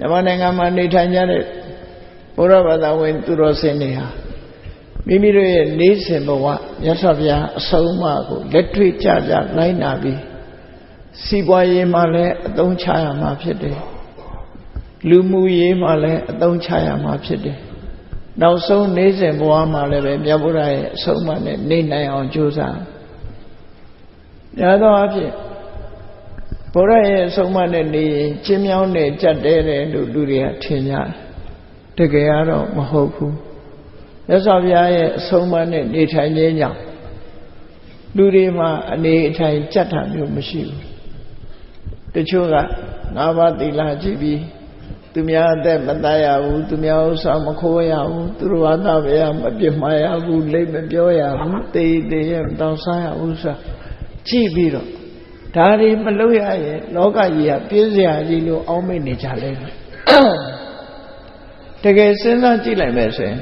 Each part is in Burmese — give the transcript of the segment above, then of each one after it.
မြန်မာနိုင်ငံမှာနေထိုင်ကြတဲ့ဘုရားဘာသာဝင် သူတော်စင်တွေဟာမိမိတို့ရဲ့နေစဉ်ဘဝမြတ်စွာဘုရားအဆုံးအမကိုလက်တွေ့ကြကြလိုက်နာပြီးစီးပွားရေးမှာလည်းအသုံးချရမှာဖြစ်တယ်လူမှုရေးမှာလည်းအသုံးချရမှာဖြစ်တယ်နောက်ဆုံးနေစဉ်ဘဝမှာလည်းပဲမြတ်ဗုဒ္ဓရဲ့အဆုံးအမနဲ့နေနိုင်အောင်ကြိုးစားရသောအဖြစ် ဘုရားရဲ့အဆုံးအမနဲ့နေရင်ချင်းမြောင်းနဲ့ကြက်တဲတယ်လို့လူတွေကထင်ကြတယ်တကယ်ကတော့မဟုတ်ဘူးမြတ်စွာဘုရားရဲ့အဆုံးအမနဲ့နေထိုင်ခြင်းကြောင့်လူတွေမှာအနေအထိုင်ကြက်တာမျိုးမရှိဘူးတချို့ကငါးပါးသီလကြည့်ပြီးသူများအသက်မတတ်ရဘူးသူများဥစ္စာမခိုးရဘူးသူတို့ဘာသာဗျာမပြစ်မှားရဘူးလိမ့်မပြောရဘူးတေးတေးရမတောင်းစားရဘူးဆိုကြည့်ပြီးတော့ ဒါတွေမလုပ်ရရင်လောကကြီးကပြည့်စရာကြီးလို့အောင်းမိတ်နေကြလိမ့်မယ်တကယ်စဉ်းစားကြည့်လိုက်မယ်ဆိုရင်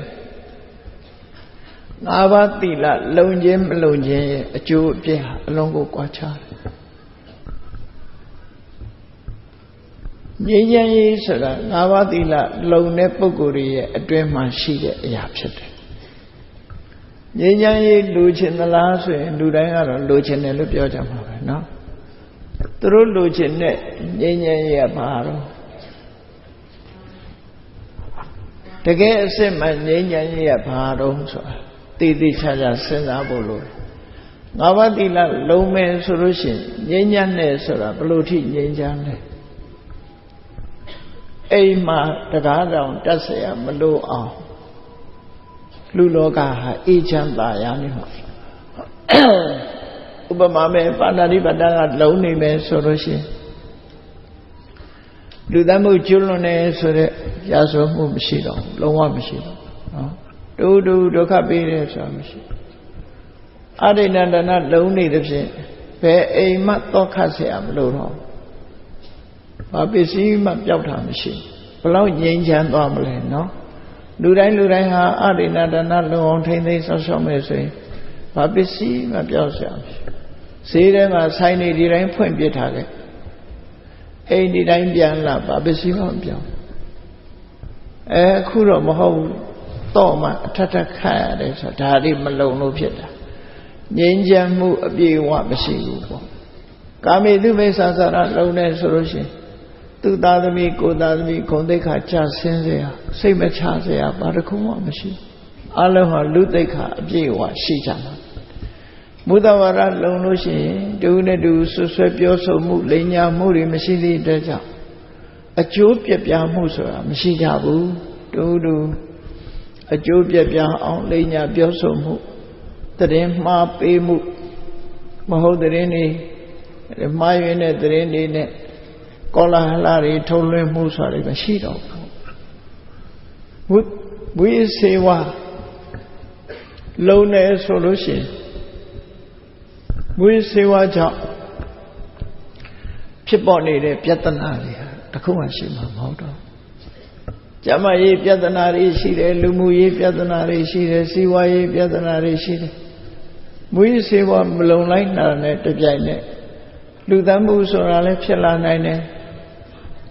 ငါးပါးသီလလုံခြင်းမလုံခြင်းရဲ့အကျိုးအပြည့်ဟာအလုံးကိုကွာခြားတယ်ငြိမ်းချမ်းရေးဆိုတာငါးပါးသီလလုံတဲ့ပုဂ္ဂိုလ်တွေရဲ့အတွင်းမှာရှိတဲ့အရာဖြစ်တယ်ငြိမ်းချမ်းရေးလူချင်သလားဆိုရင်လူတိုင်းကတော့လူချင်တယ်လို့ပြောကြမှာပဲเนาะ သူတို့လူချင်တဲ့ငြိမ်းချမ်းရေးကဘာတော့တကယ်အစ်စ်မှငြိမ်းချမ်းရေးကဘာတော့ဆိုတာတည်တည်ချာချာစဉ်းစားဖို့လိုတယ်ငါးပါးသီလလုံးမယ်ဆိုလို့ရှိရင်ငြိမ်းချမ်းတယ်ဆိုတာဘလို့ထိငြိမ်းချမ်းလဲအိမ်မှာတရားတော်တက်เสียမလို့အောင်လူလောကဟာအေးချမ်းသာရနေမှာ ဥပမာမဲ့ပါဏာတိပတ္တကလုံးနေမယ်ဆိုလို့ရှိရင်လူသားမှုကျွလွန်နေဆိုတဲ့ရာဇဝမှုမရှိတော့လုံးဝမရှိတော့နော်တူတူဒုက္ခပေးတယ်ဆိုတာမရှိအရိဏတနာလုံးနေသဖြင့်ဘယ်အိမ်မှတောခတ်เสียမလို့တော့ဘာပစ္စည်းမှပျောက်တာမရှိဘလောက်ငြိမ်းချမ်းသွားမလဲနော်လူတိုင်းလူတိုင်းဟာအရိဏတနာလုံအောင်ထိမ့်သိမ်းဆောက်ရှောက်မယ်ဆိုရင်ဘာပစ္စည်းမှပျောက်เสียမရှိ ဈေးထဲမှာဆိုင်နေဒီတိုင်းဖွင့်ပြထားတယ်အိမ်ဒီတိုင်းပြန်လာဘာပစ္စည်းမှမပြောင်းအဲအခုတော့မဟုတ်ဘူးတော့မှအထက်ထက်ခတ်ရတယ်ဆိုတာဒါတွေမလုံလို့ဖြစ်တာငြိမ်းချမ်းမှုအပြည့်အဝမရှိဘူးပေါ့ကာမေတုမိစ္ဆာသရလုံနေဆိုလို့ရှိရင်သူသားသမီးကိုသားသမီးဂုံတိတ်ခါကြဆင်းစေရစိတ်မချစေရဘာတစ်ခုမှမရှိအလုံးဟာလူတိတ်ခါအပြည့်အဝရှိကြမှာ မုဒ္ဒဝါဒလုံလို့ရှိရင်တူနဲ့တူဆွဆွဲပြောဆိုမှုလိညာမှုတွေမရှိသည့်အတွက်ကြောင့်အကျိုးပြပြမှုဆိုတာမရှိကြဘူးတူတူအကျိုးပြပြအောင်လိညာပြောဆိုမှုတရင်မှားပေးမှုမဟုတ်တရင်နေမှားယွင်းတဲ့တရင်တွေနဲ့ကောလာဟလတွေထုံလွှင့်မှုဆိုတာတွေမရှိတော့ဘူးဝိစေဝလုံနေဆိုလို့ရှိရင် ဝိစေဝကြောင့်ဖြစ်ပေါ်နေတဲ့ပြဿနာတွေဟာတခုမှရှိမှာမဟုတ်တော့ကျမရေးပြဿနာတွေရှိတယ်လူမှုရေးပြဿနာတွေရှိတယ်စီးပွားရေးပြဿနာတွေရှိတယ်မွေးစေဝမလုံလိုက်တာနဲ့တပြိုင်နက်လူသမှုဆိုတာလည်းဖြစ်လာနိုင်တယ်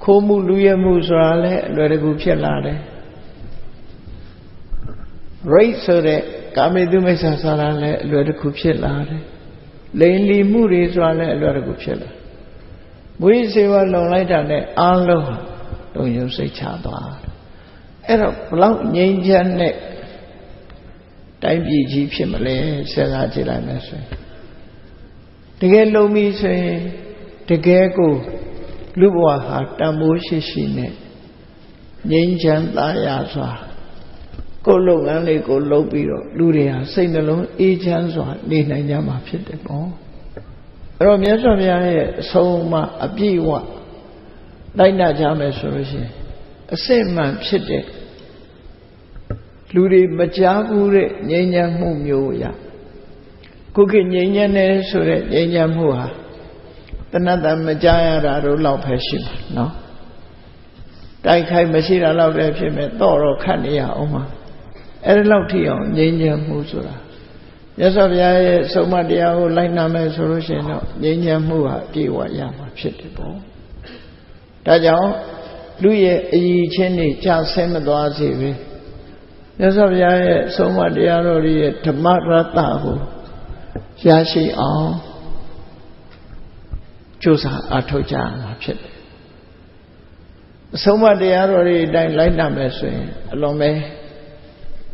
ခိုးမှုလူရဲမှုဆိုတာလည်းအလွယ်တကူဖြစ်လာတယ်ရိတ်ဆိုတဲ့ကာမေတုမိစ္ဆာဆိုတာလည်းအလွယ်တကူဖြစ်လာတယ် လိန်လီမှုတွေဆိုတာလည်းအလွယ်တကူဖြစ်လာမွေးစေဝလုံလိုက်တာနဲ့အားလုံးဟာလုံယုံစိတ်ချသွားအဲ့တော့ဘလောက်ငြိမ်းချမ်းတဲ့တိုင်းပြည်ကြီးဖြစ်မလဲစဉ်းစားကြည့်လိုက်မယ်ဆိုရင်တကယ်လုံပြီဆိုရင်တကယ်ကိုလူဘဝဟာတန်ဖိုးရှိရှိနဲ့ငြိမ်းချမ်းသာရစွာ ကိုယ်လုပ်ငန်းလေးကိုလုပ်ပြီးတော့လူတွေဟာစိတ်နှလုံးအေးချမ်းစွာနေနိုင်ကြမှာဖြစ်တယ်ပေါ့အဲ့တော့မြတ်စွာဘုရားရဲ့အဆုံးအမအပြည့်အဝလိုက်နာကြမယ်ဆိုလို့ရှိရင်အစစ်မှန်ဖြစ်တဲ့လူတွေမကြားဘူးတဲ့ငြိမ်းချမ်းမှုမျိုးရခုခေတ်ငြိမ်းချမ်းတယ်ဆိုတဲ့ငြိမ်းချမ်းမှုဟာတဏ္ဍမကြားရတာတို့လောက်ပဲရှိမှာနော်တိုက်ခိုက်မရှိတာလောက်လည်းဖြစ်မဲ့တော့တော့ခတ်နေရအောင်ပါ အဲ့ဒီလောက်ထိအောင်ငြိမ်းချမ်းမှုဆိုတာမြတ်စွာဘုရားရဲ့ဆုံးမတရားကိုလိုက်နာမယ်ဆိုလို့ရှိရင်တော့ငြိမ်းချမ်းမှုဟာပြေဝရမှာဖြစ်တယ်ပေါ့ဒါကြောင့်လူရဲ့အည်ချင်းတွေကြာဆင်းမသွားစေပဲမြတ်စွာဘုရားရဲ့ဆုံးမတရားတော်ရဲ့ဓမ္မရတ္တကိုရရှိအောင်ကြိုးစားအထောက်ကြရမှာဖြစ်တယ်အဆုံးမတရားတော်တွေအတိုင်းလိုက်နာမယ်ဆိုရင်အလုံးမဲ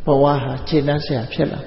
ဘဝဟာခြေနှက်ဆရာဖြစ်လာ